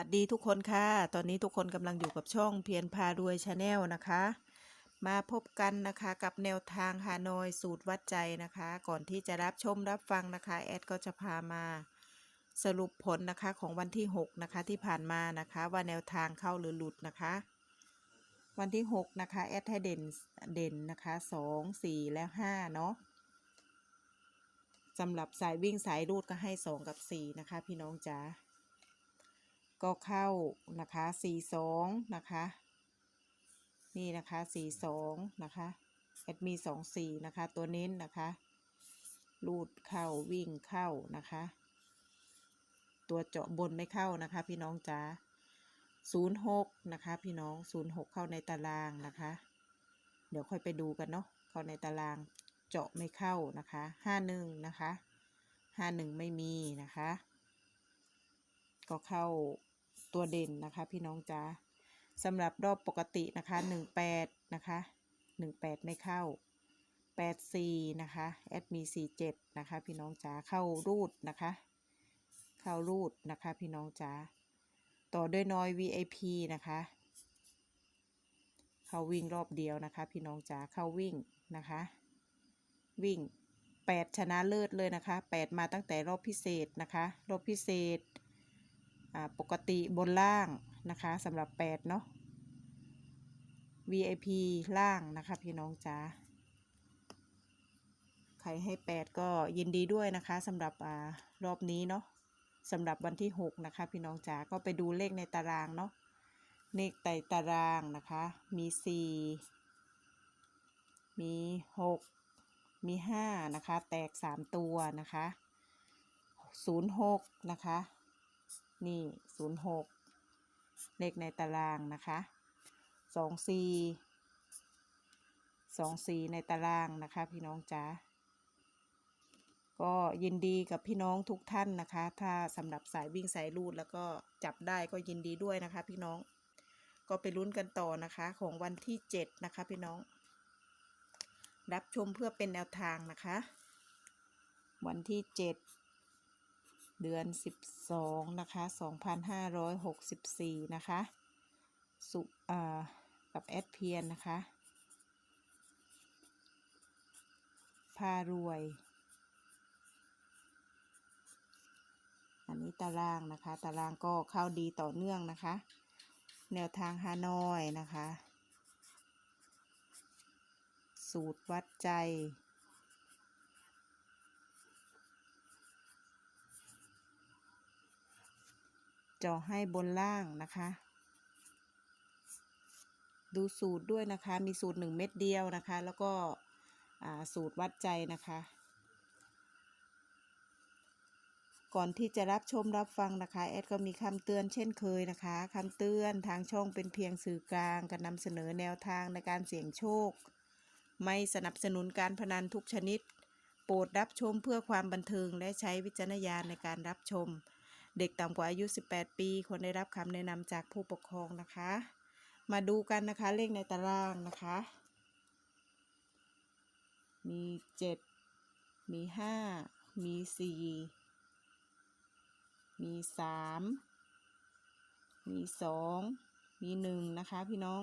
วัสดีทุกคนค่ะ ตอนนี้ทุกคนกำลังอยู่กับช่องเพียรพารวยชาแนลนะคะ มาพบกันนะคะกับแนวทางฮานอยสูตรวัดใจนะคะ ก่อนที่จะรับชมรับฟังนะคะ แอดก็จะพามาสรุปผลนะคะของวันที่ 6 นะคะที่ผ่านมานะคะ ว่าแนวทางเข้าหรือหลุดนะคะ วันที่ 6 นะคะ แอดให้เด่นเด่นนะคะ 2 4 และ 5 เนาะสำหรับสายวิ่งสายรูดก็ให้ 2 กับ 4 นะคะ พี่น้องจ๋า ก็เข้านะคะสี่สองนะคะ นี่นะคะสี่สองนะคะแอดมีสองสี่นะคะ ตัวเน้นนะคะลูดเข้าวิ่งเข้านะคะ ตัวเจาะบนไม่เข้านะคะ พี่น้องจ๋าศูนย์หกนะคะ พี่น้องศูนย์หกเข้าในตารางนะคะ เดี๋ยวค่อยไปดูกันเนาะเข้าในตารางเจาะไม่เข้านะคะห้าหนึ่งนะคะห้าหนึ่งไม่มีนะคะ ก็เข้า ตัวเด่นนะคะ พี่น้องจ๋าสำหรับรอบปกตินะคะหนึ่งแปดนะคะหนึ่งแปดไม่เข้าแปดสี่นะคะแอดมีสี่เจ็ดนะคะ พี่น้องจ๋าเข้ารูดนะคะ เข้ารูดนะคะ พี่น้องจ๋าต่อด้วยน้อย VIP นะคะ เข้าวิ่งรอบเดียวนะคะ พี่น้องจ๋าเข้าวิ่งนะคะ วิ่ง 8 ชนะเลิศเลยนะคะ 8 มาตั้งแต่รอบพิเศษนะคะ รอบพิเศษ ปกติบนล่างนะคะสำหรับ 8 เนาะ VIP ล่างนะคะพี่น้องจ๋าใครให้ 8 ก็ยินดีด้วยนะคะสำหรับอรอบนี้เนาะสำหรับวันที่ 6 นะคะ พี่น้องจ๋าก็ไปดูเลขในตารางเนาะเลขในตารางนะคะ มี 4 มี 6 มี 5 นะคะ แตก 3 ตัวนะคะ 06 นะคะ นี่06เลขในตารางนะคะ24 24ในตารางนะคะ พี่น้องจ๋าก็ยินดีกับพี่น้องทุกท่านนะคะ ถ้าสำหรับสายวิ่งสายลูดแล้วก็จับได้ก็ยินดีด้วยนะคะ พี่น้องก็ไปลุ้นกันต่อนะคะของวันที่7นะคะพี่น้อง รับชมเพื่อเป็นแนวทางนะคะ วันที่ 7 เดือน 12 นะคะ 2564 นะคะ สุอ่ากับแอดเพียนนะคะ พารวย อันนี้ตารางนะคะ ตารางก็เข้าดีต่อเนื่องนะคะ แนวทางฮานอยนะคะ สูตรวัดใจ เจาะให้บนล่างนะคะ ดูสูตรด้วยนะคะ มีสูตรหนึ่งเม็ดเดียวนะคะ แล้วก็สูตรวัดใจนะคะ ก่อนที่จะรับชมรับฟังนะคะ แอดก็มีคำเตือนเช่นเคยนะคะคำเตือนทางช่องเป็นเพียงสื่อกลางการนำเสนอแนวทางในการเสี่ยงโชค ไม่สนับสนุนการพนันทุกชนิด โปรดรับชมเพื่อความบันเทิงและใช้วิจารณญาณในการรับชม เด็กต่ำกว่าอายุ 18 ปีควรได้รับคำแนะนำจากผู้ปกครองนะคะ มาดูกันนะคะเลขในตารางนะคะ มี 7 มี 5 มี 4 มี 3 มี 2 มี 1 นะคะพี่น้อง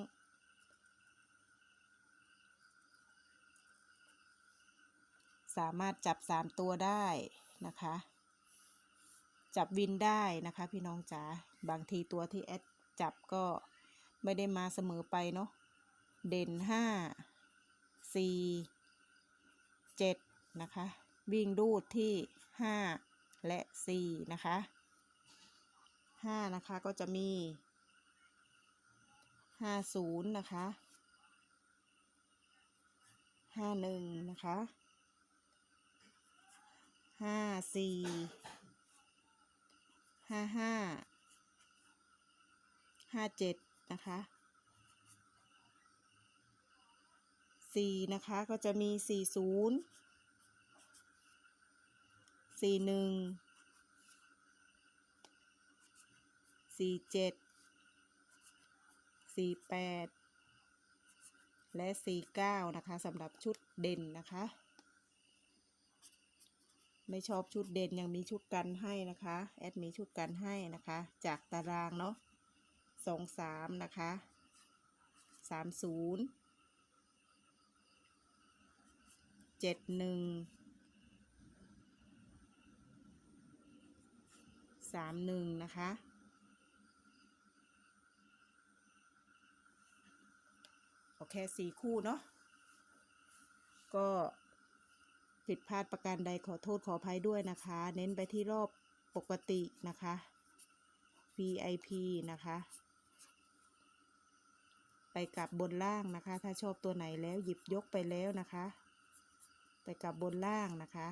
สามารถจับ 3 ตัวได้นะคะ จับวินได้นะคะพี่น้องจ๋าบางทีตัวที่แอดจับก็ไม่ได้มาเสมอไปเนาะเด่นห้าสี่เจ็ดนะคะ วิ่งรูดที่ห้าและสี่นะคะห้านะคะก็จะมีห้าศูนย์นะคะห้าหนึ่งนะคะห้าสี่ ห้าห้าห้าเจ็ดนะคะสี่นะคะก็จะมีสี่ศูนย์สี่หนึ่งสี่เจ็ดสี่แปดและสี่เก้านะคะสำหรับชุดเด่นนะคะ ไม่ชอบชุดเด่นยังมีชุดกันให้นะคะ แอดมีชุดกันให้นะคะ จากตารางเนาะสองสามนะคะสามศูนย์เจ็ดหนึ่งสามหนึ่งนะคะโอเคสี่คู่เนาะก็ ผิดพลาดประการใดขอโทษขออภัยด้วยนะคะ เน้นไปที่รอบปกตินะคะ VIP นะคะ ไปกลับบนล่างนะคะ ถ้าชอบตัวไหนแล้วหยิบยกไปแล้วนะคะ ไปกลับบนล่างนะคะ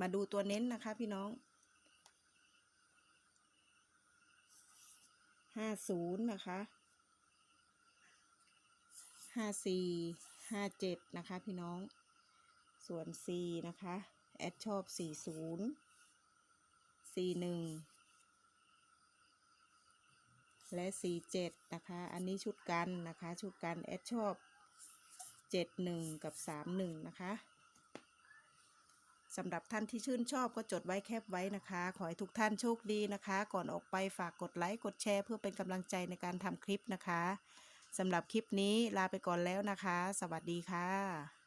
มาดูตัวเน้นนะคะพี่น้องห้าศูนย์นะคะ ห้าสี่ห้าเจ็ดนะคะพี่น้อง ส่วน C นะคะ แอดชอบ40 41และ 47 นะคะ อันนี้ชุดกันนะคะ ชุดกัน แอดชอบ 71 กับ 31 นะคะสำหรับท่านที่ชื่นชอบก็จดไว้แคปไว้นะคะ ขอให้ทุกท่านโชคดีนะคะ ก่อนออกไปฝากกดไลค์ กดแชร์ เพื่อเป็นกำลังใจในการทำคลิปนะคะ สำหรับคลิปนี้ลาไปก่อนแล้วนะคะ สวัสดีค่ะ